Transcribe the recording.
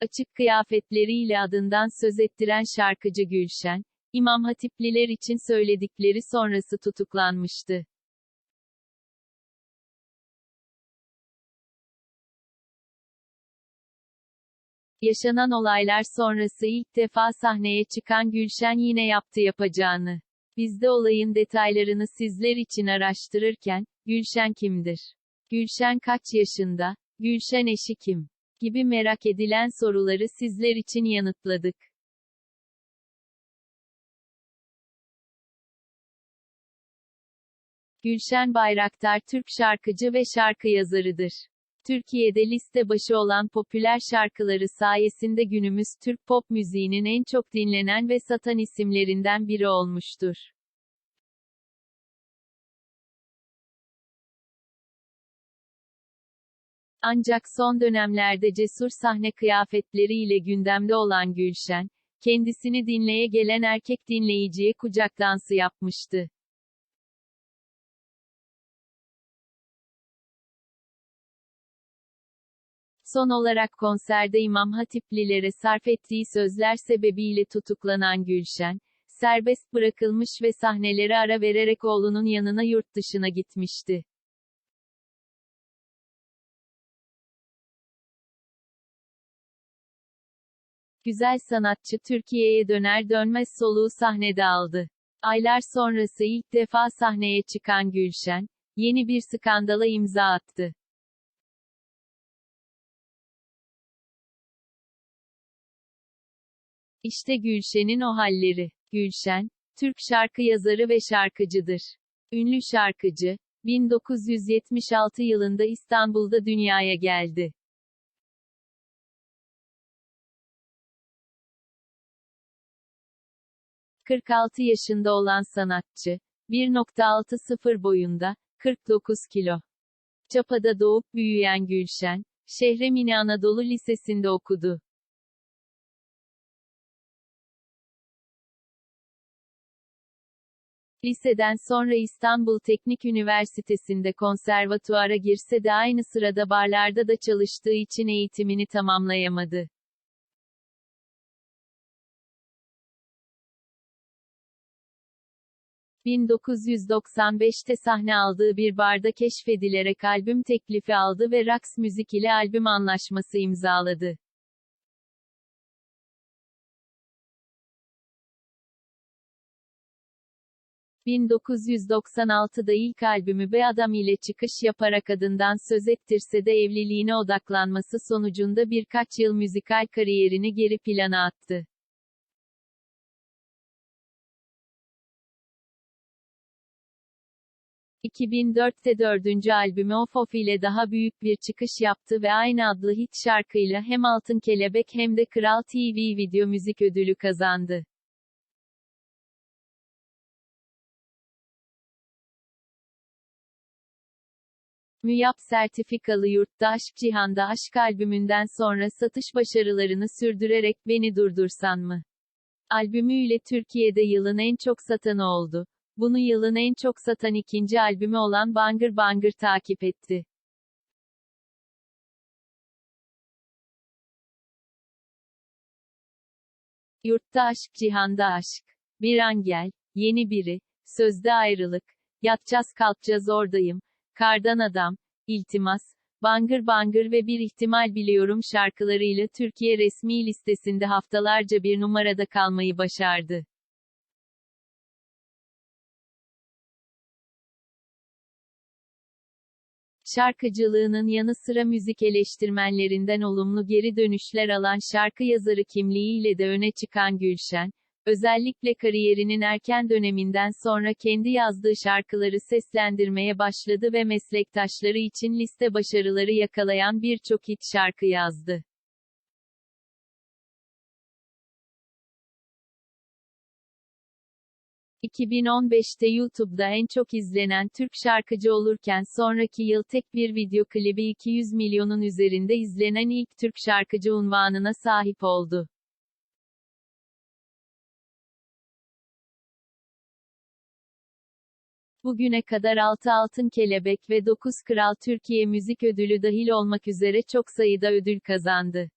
Açık kıyafetleriyle adından söz ettiren şarkıcı Gülşen, İmam Hatipliler için söyledikleri sonrası tutuklanmıştı. Yaşanan olaylar sonrası ilk defa sahneye çıkan Gülşen yine yaptı yapacağını. Biz de olayın detaylarını sizler için araştırırken, Gülşen kimdir? Gülşen kaç yaşında? Gülşen eşi kim? Gibi merak edilen soruları sizler için yanıtladık. Gülşen Bayraktar Türk şarkıcı ve şarkı yazarıdır. Türkiye'de liste başı olan popüler şarkıları sayesinde günümüz Türk pop müziğinin en çok dinlenen ve satan isimlerinden biri olmuştur. Ancak son dönemlerde cesur sahne kıyafetleriyle gündemde olan Gülşen, kendisini dinleye gelen erkek dinleyiciye kucak dansı yapmıştı. Son olarak konserde İmam Hatiplilere sarf ettiği sözler sebebiyle tutuklanan Gülşen, serbest bırakılmış ve sahnelere ara vererek oğlunun yanına yurt dışına gitmişti. Güzel sanatçı Türkiye'ye döner dönmez soluğu sahnede aldı. Aylar sonrası ilk defa sahneye çıkan Gülşen, yeni bir skandala imza attı. İşte Gülşen'in o halleri. Gülşen, Türk şarkı yazarı ve şarkıcıdır. Ünlü şarkıcı, 1976 yılında İstanbul'da dünyaya geldi. ...46 yaşında olan sanatçı, 1.60 boyunda, 49 kilo. Çapa'da doğup büyüyen Gülşen, Şehremini Anadolu Lisesi'nde okudu. Liseden sonra İstanbul Teknik Üniversitesi'nde konservatuara girse de aynı sırada barlarda da çalıştığı için eğitimini tamamlayamadı. ...1995'te sahne aldığı bir barda keşfedilerek albüm teklifi aldı ve Raks Müzik ile albüm anlaşması imzaladı. 1996'da ilk albümü Be Adam ile çıkış yaparak adından söz ettirse de evliliğine odaklanması sonucunda birkaç yıl müzikal kariyerini geri plana attı. ...2004'te dördüncü albümü Of Of ile daha büyük bir çıkış yaptı ve aynı adlı hit şarkıyla hem Altın Kelebek hem de Kral TV Video Müzik Ödülü kazandı. MÜYAP sertifikalı Yurtta Aşk Cihanda Aşk albümünden sonra satış başarılarını sürdürerek Beni Durdursan mı? Albümüyle Türkiye'de yılın en çok satanı oldu. Bunu yılın en çok satan ikinci albümü olan Bangır Bangır takip etti. Yurtta aşk, cihanda aşk. Bir an gel, yeni biri, sözde ayrılık. Yatacağız kalkacağız oradayım. Kardan Adam, İltimas, Bangır Bangır ve Bir İhtimal Biliyorum şarkılarıyla Türkiye resmi listesinde haftalarca bir numarada kalmayı başardı. Şarkıcılığının yanı sıra müzik eleştirmenlerinden olumlu geri dönüşler alan şarkı yazarı kimliğiyle de öne çıkan Gülşen, Özellikle kariyerinin erken döneminden sonra kendi yazdığı şarkıları seslendirmeye başladı ve meslektaşları için liste başarıları yakalayan birçok hit şarkı yazdı. ...2015'te YouTube'da en çok izlenen Türk şarkıcı olurken sonraki yıl tek bir video klibi 200 milyonun üzerinde izlenen ilk Türk şarkıcı unvanına sahip oldu. Bugüne kadar 6 Altın Kelebek ve 9 Kral Türkiye Müzik Ödülü dahil olmak üzere çok sayıda ödül kazandı.